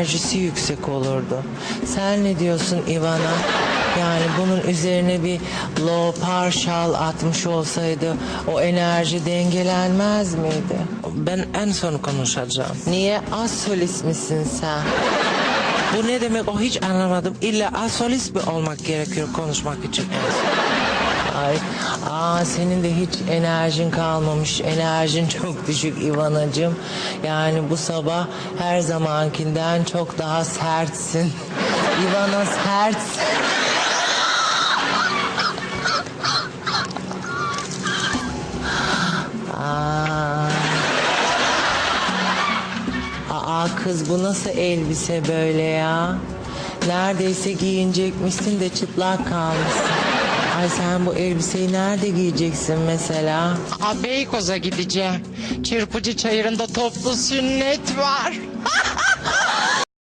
enerjisi yüksek olurdu. Sen ne diyorsun Ivana? Yani bunun üzerine bir low partial atmış olsaydı o enerji dengelenmez miydi? Ben en son konuşacağım. Niye az solist misin sen? Bu ne demek o hiç anlamadım. İlla asolist mi olmak gerekiyor konuşmak için? Ay, aa senin de hiç enerjin kalmamış. Enerjin çok düşük Ivanacığım. Yani bu sabah her zamankinden çok daha sertsin. Ivana sert. Aa. Aa kız bu nasıl elbise böyle ya? Neredeyse giyinecekmişsin de çıplak kalmışsın. Ay sen bu elbiseyi nerede giyeceksin mesela? Aa, Beykoz'a gideceğim. Çırpıcı çayırında toplu sünnet var.